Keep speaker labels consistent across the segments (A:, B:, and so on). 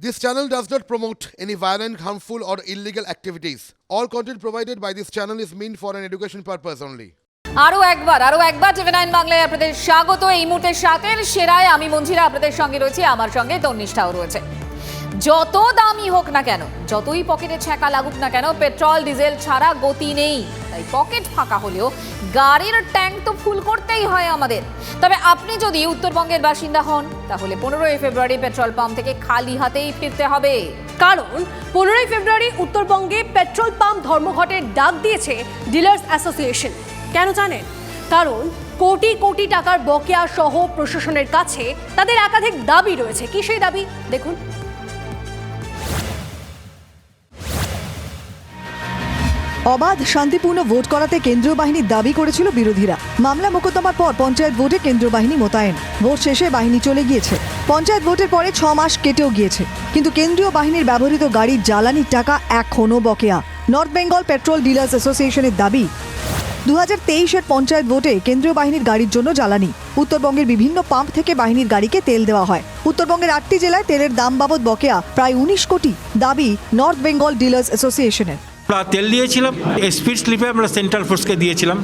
A: This channel does not promote any violent, harmful, or illegal activities. All content provided by this channel is meant for an education purpose only.
B: আরও একবার আরও একবার TV nine বাংলায় আপনাদের স্বাগত এই মুহূর্তে সাতের সেরায় আমি মঞ্জিরা আপনাদের সঙ্গে রয়েছি আমার সঙ্গে তন্নিষ্ঠাও রয়েছে যত দামি হোক না কেন যতই পকেটে ছ্যাঁকা লাগুক না কেন পেট্রোল ডিজেল ছাড়া গতি নেই তাই পকেট ফাঁকা হলেও গাড়ির ট্যাঙ্ক তো ফুল করতেই হয় আমাদের। তবে আপনি যদি উত্তরবঙ্গের বাসিন্দা হন, তাহলে পনেরোই ফেব্রুয়ারি পেট্রোল পাম্প থেকে খালি হাতেই ফিরতে হবে।
C: কারণ পনেরোই ফেব্রুয়ারি উত্তরবঙ্গে পেট্রোল পাম্প ধর্মঘটের ডাক দিয়েছে ডিলার্স অ্যাসোসিয়েশন। কেন জানেন? কারণ কোটি কোটি টাকার বকেয়া সহ প্রশাসনের কাছে তাদের একাধিক দাবি রয়েছে। কি সেই দাবি? দেখুন।
D: অবাধ, শান্তিপূর্ণ ভোট করাতে কেন্দ্রীয় বাহিনীর দাবি করেছিল বিরোধীরা। মামলা মোকদ্দমার পর পঞ্চায়েত ভোটে কেন্দ্রীয় বাহিনী মোতায়েন। ভোট শেষে বাহিনী চলে গিয়েছে। পঞ্চায়েত ভোটের পরে ছ মাস কেটেও গিয়েছে। কিন্তু কেন্দ্রীয় বাহিনীর ব্যবহৃত গাড়ির জ্বালানির টাকা এখনও বকেয়া। নর্থ বেঙ্গল পেট্রোল ডিলার্স অ্যাসোসিয়েশনের দাবি দু হাজার তেইশের পঞ্চায়েত ভোটে কেন্দ্রীয় বাহিনীর গাড়ির জন্য জ্বালানি। উত্তরবঙ্গের বিভিন্ন পাম্প থেকে বাহিনীর গাড়িকে তেল দেওয়া হয়। উত্তরবঙ্গের আটটি জেলায় তেলের দাম বাবদ বকেয়া প্রায় উনিশ কোটি, দাবি নর্থ বেঙ্গল ডিলার্স অ্যাসোসিয়েশনের।
E: তেল দিয়েছিলাম স্পিড স্লিপে আমরা সেন্ট্রাল ফোর্সকে দিয়েছিলাম।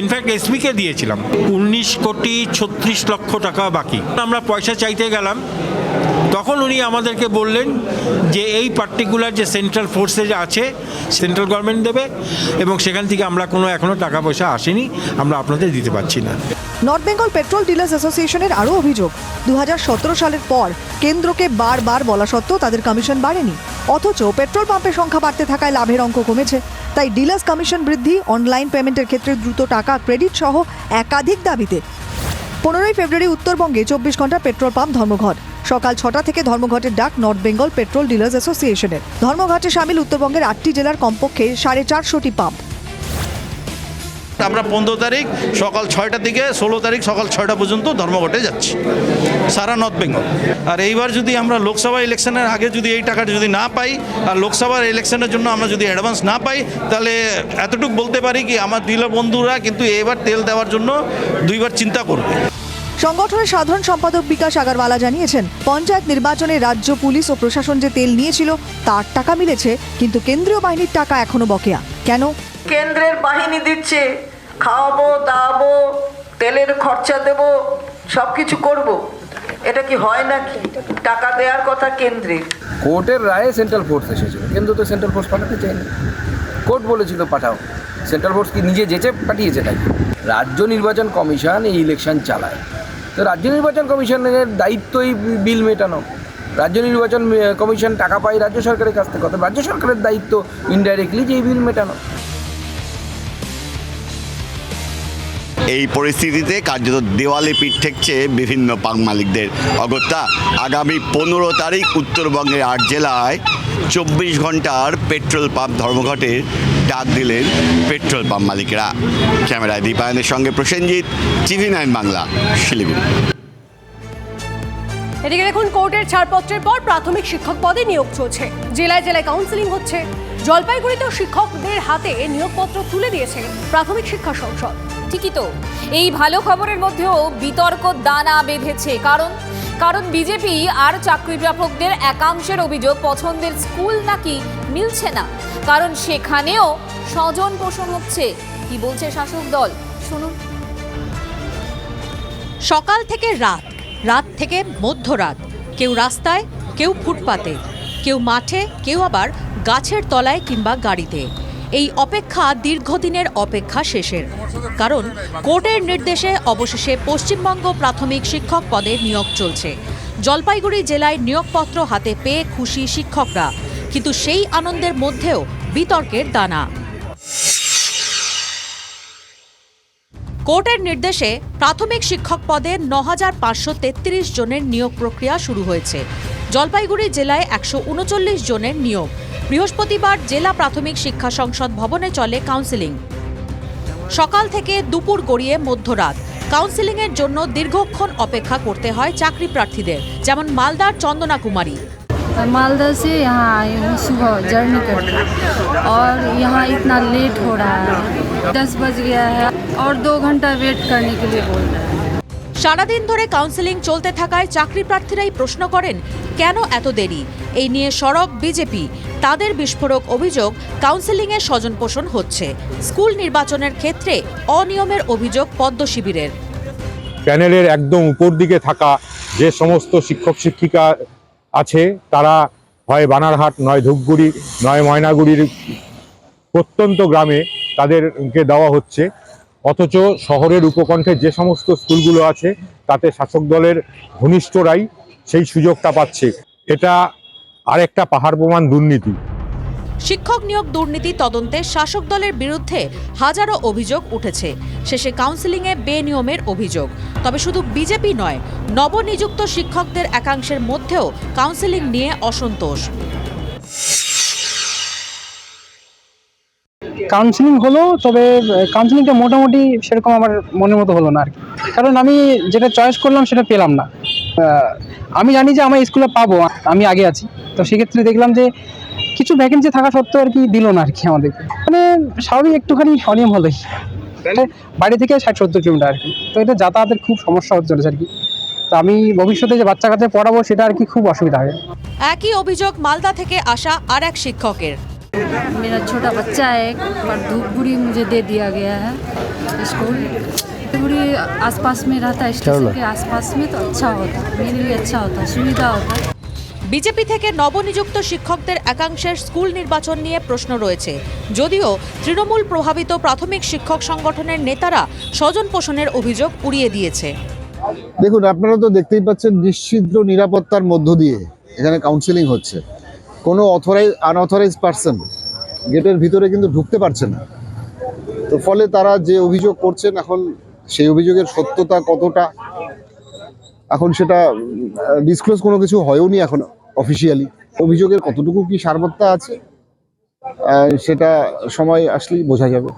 E: ইনফ্যাক্ট এসপিকে দিয়েছিলাম। উনিশ কোটি ছত্রিশ লক্ষ টাকা বাকি। আমরা পয়সা চাইতে গেলাম। তখন উনি আমাদেরকে বললেন যে এই পার্টিকুলার যে সেন্ট্রাল ফোর্সে যে আছে সেন্ট্রাল গভর্নমেন্ট দেবে এবং সেখান থেকে আমরা কোনো এখনও টাকা পয়সা আসেনি, আমরা আপনাদের দিতে পারছি না।
D: নর্থ বেঙ্গল পেট্রোল ডিলার্স অ্যাসোসিয়েশনের আরও অভিযোগ দু হাজার সতেরো সালের পর কেন্দ্রকে বারবার বলা সত্ত্বেও তাদের কমিশন বাড়েনি। অথচ পেট্রোল পাম্পের সংখ্যা বাড়তে থাকায় লাভের অঙ্ক কমেছে। তাই ডিলার্স কমিশন বৃদ্ধি, অনলাইন পেমেন্টের ক্ষেত্রে দ্রুত টাকা, ক্রেডিট সহ একাধিক দাবিতে। পনেরোই ফেব্রুয়ারি উত্তরবঙ্গে চব্বিশ ঘণ্টা পেট্রোল পাম্প ধর্মঘট। সকাল ছটা থেকে ধর্মঘটের ডাক নর্থ বেঙ্গল পেট্রোল ডিলার্স অ্যাসোসিয়েশনের। ধর্মঘটে সামিল উত্তরবঙ্গের আটটি জেলার কমপক্ষে সাড়ে চারশোটি পাম্প।
F: আমরা পনেরো তারিখ সকাল ছয়টা থেকে ষোলো তারিখ সকাল ছয়টা পর্যন্ত ধর্মঘটে যাচ্ছি, সারা নর্থ বেঙ্গল। আর এইবার যদি আমরা লোকসভা ইলেকশনের আগে যদি এই টাকাটা যদি না পাই, আর লোকসভার ইলেকশনের জন্য আমরা যদি অ্যাডভান্স না পাই, তাহলে এতটুকু বলতে পারি কি, আমার ডিলার বন্ধুরা কিন্তু এবার তেল দেওয়ার জন্য দুইবার চিন্তা করবে।
D: সংগঠনের সাধারণ সম্পাদক বিকাশ আগারওয়ালা জানিয়েছেন, পঞ্চায়েত নির্বাচনে রাজ্য পুলিশ ও প্রশাসন যে তেল নিয়েছিল, তার টাকা মিলেছে, কিন্তু কেন্দ্রীয় বাহিনীর টাকা এখনও বকেয়া। কেন?
G: কেন্দ্রের বাহিনী দিচ্ছে। খাওয়াবো, দাওয়াবো, তেলের খরচা দেব সব কিছু করব। এটা কি হয় নাকি? টাকা দেওয়ার কথা কেন্দ্রে
H: কোর্টের রায়ে সেন্ট্রাল ফোর্স এসেছিল। কিন্তু তো সেন্ট্রাল ফোর্স পাঠাতে চায়নি। কোর্ট বলেছিল পাঠাও। সেন্ট্রাল ফোর্স কি নিজে যেচে পাঠিয়েছে নাকি রাজ্য নির্বাচন কমিশন এই ইলেকশন চালায়। তো রাজ্য নির্বাচন কমিশনের দায়িত্বই বিল মেটানো। রাজ্য নির্বাচন কমিশন টাকা পায় রাজ্য সরকারের কাছ থেকে। অর্থাৎ রাজ্য সরকারের দায়িত্ব ইনডাইরেক্টলি যে এই বিল মেটানো।
I: এই পরিস্থিতিতে কার্যত দেওয়ালে পিঠ ঠেকছে বিভিন্ন পাম্প মালিকদের অগত্যা আগামী পনেরো তারিখ উত্তরবঙ্গের আট জেলায় চব্বিশ ঘণ্টার পেট্রোল পাম্প ধর্মঘটের ডাক দিলেন পেট্রোল পাম্প মালিকেরা। ক্যামেরায় দীপায়নের সঙ্গে প্রসেনজিৎ, টিভি নাইন বাংলা, শিলিগুড়ি।
C: এদিকে দেখুন, কোর্টের ছাড়পত্রের পর প্রাথমিক শিক্ষক পদে নিয়োগ চলছে। জেলায় জেলায় কাউন্সিলিং হচ্ছে। জলপাইগুড়িতেও শিক্ষকদের হাতে নিয়োগপত্র তুলে দিয়েছে প্রাথমিক শিক্ষা সংসদ।
B: ঠিকই তো। এই ভালো খবরের মধ্যেও বিতর্ক দানা বেঁধেছে। কারণ কারণ বিজেপি আর চাকরি প্রাপকদের একাংশের অভিযোগ পছন্দের স্কুল নাকি মিলছে না। কারণ সেখানেও স্বজন পোষণ হচ্ছে। কি বলছে শাসক দল? শুনুন।
J: সকাল থেকে রাত রাত থেকে মধ্যরাত। কেউ রাস্তায়, কেউ ফুটপাতে। কেউ মাঠে, কেউ আবার গাছের তলায় কিংবা গাড়িতে। এই অপেক্ষা দীর্ঘদিনের অপেক্ষা শেষের। কারণ কোর্টের নির্দেশে অবশেষে পশ্চিমবঙ্গ প্রাথমিক শিক্ষক পদে নিয়োগ চলছে। জলপাইগুড়ি জেলায় নিয়োগপত্র হাতে পেয়ে খুশি শিক্ষকরা। কিন্তু সেই আনন্দের মধ্যেও বিতর্কের দানা। কোর্টের নির্দেশে প্রাথমিক শিক্ষক পদে ন হাজার পাঁচশো জনের নিয়োগ প্রক্রিয়া শুরু হয়েছে। জলপাইগুড়ি জেলায় একশো উনচল্লিশ জনের নিয়োগ। বৃহস্পতিবার জেলা প্রাথমিক শিক্ষা সংসদ ভবনে চলে কাউন্সিলিং সকাল থেকে দুপুর গড়িয়ে মধ্যরাত কাউন্সিলিংয়ের জন্য দীর্ঘক্ষণ অপেক্ষা করতে হয় চাকরি প্রার্থীদের যেমন মালদার চন্দনা কুমারী
K: मालदा से यहाँ आई हूँ सुबह जर्नी करके और यहाँ इतना लेट हो रहा है दस बज गया है और दो घंटा वेट करने के लिए बोल रहे हैं
J: সারাদিন ধরে কাউন্সেলিং চলতে থাকায় চাকরি প্রার্থীরাই প্রশ্ন করেন কেন এত দেরি এই নিয়ে সরব বিজেপি তাদের বিস্ফোরক অভিযোগ কাউন্সেলিংয়ে স্বজনপোষণ হচ্ছে। স্কুল নির্বাচনের ক্ষেত্রে অনিয়মের অভিযোগ পদ্ম শিবিরের।
L: প্যানেলের একদম উপর দিকে থাকা যে সমস্ত শিক্ষক শিক্ষিকা আছে, তারা হয় বানারহাট, নয় ধূপগুড়ি, নয় ময়নাগুড়ির প্রত্যন্ত গ্রামে তাদেরকে দেওয়া হচ্ছে। অথচ শহরের উপকণ্ঠে যে সমস্ত স্কুলগুলো আছে, তাতে শাসক দলের ঘনিষ্ঠরাই সেই সুযোগটা পাচ্ছে। এটা আরেকটা পাহাড় প্রমাণ দুর্নীতি।
J: শিক্ষক নিয়োগ দুর্নীতি তদন্তে শাসক দলের বিরুদ্ধে হাজারো অভিযোগ উঠেছে। শেষে কাউন্সেলিংয়ে বেনিয়মের অভিযোগ। তবে শুধু বিজেপি নয় নবনিযুক্ত শিক্ষকদের একাংশের মধ্যেও কাউন্সিলিং নিয়ে অসন্তোষ।
M: কাউন্সিলিং হলো তবে কাউন্সিলিংটা মোটামুটি সেরকম আমার মনের মতো হলো না আর কি। কারণ আমি যেটা চয়েস করলাম সেটা পেলাম না। আমি জানি যে আমার স্কুলে পাবো আমি আগে আছি তো সেক্ষেত্রে দেখলাম যে কিছু ভ্যাকেন্সি থাকা সত্ত্বেও আর কি দিল না আর কি আমাদেরকে মানে স্বাভাবিক একটুখানি অনিয়ম হলোই বাড়ি থেকে ষাট সত্তর কিলোমিটার আর কি তো এটা যাতায়াতের খুব সমস্যা হচ্ছে চলেছে আর কি তো আমি ভবিষ্যতে যে বাচ্চা কাচ্চা পড়াবো সেটা আর কি খুব অসুবিধা হবে
J: একই অভিযোগ মালদা থেকে আসা আর এক শিক্ষকের
K: मेरा छोटा बच्चा है पर धूपगुड़ी मुझे दे दिया गया है स्कूल धूपगुड़ी आसपास में रहता है स्टेशन के आसपास में तो अच्छा होता मेरे लिए अच्छा होता सुविधा होता
J: বিজেপি থেকে নবনিযুক্ত শিক্ষকদের একাংশের স্কুল নির্বাচন নিয়ে প্রশ্ন রয়েছে যদিও তৃণমূল প্রভাবিত প্রাথমিক শিক্ষক সংগঠনের নেতারা স্বজন পোষণের অভিযোগ উড়িয়ে দিয়েছে
N: দেখুন আপনারা তো দেখতেই পাচ্ছেন নিশ্চিদ্র নিরাপত্তার মধ্য দিয়ে এখানে কাউন্সিলিং হচ্ছে কোনো অথরাইজ আনঅথরাইজ পার্সন গেটের ভিতরে কিন্তু ঢুকতে পারছে না তো ফলে তারা যে অভিযোগ করছেন এখন সেই অভিযোগের সত্যতা কতটা? এখন সেটা ডিসক্লোজ কোনো কিছু হয়ওনি এখন অফিসিয়ালি অভিযোগের কতটুকু কি সারবত্তা আছে? সেটা সময় আসলেই বোঝা যাবে।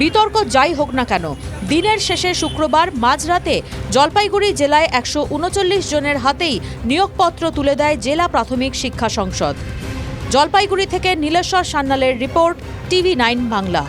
J: বিতর্ক যাই হোক না কেন, দিনের শেষে শুক্রবার মাঝরাতে জলপাইগুড়ি জেলায় একশো উনচল্লিশ জনের হাতেই নিয়োগপত্র তুলে দেয় জেলা প্রাথমিক শিক্ষা সংসদ। জলপাইগুড়ি থেকে নীলেশ্বর সান্যালের রিপোর্ট, টিভি নাইন বাংলা।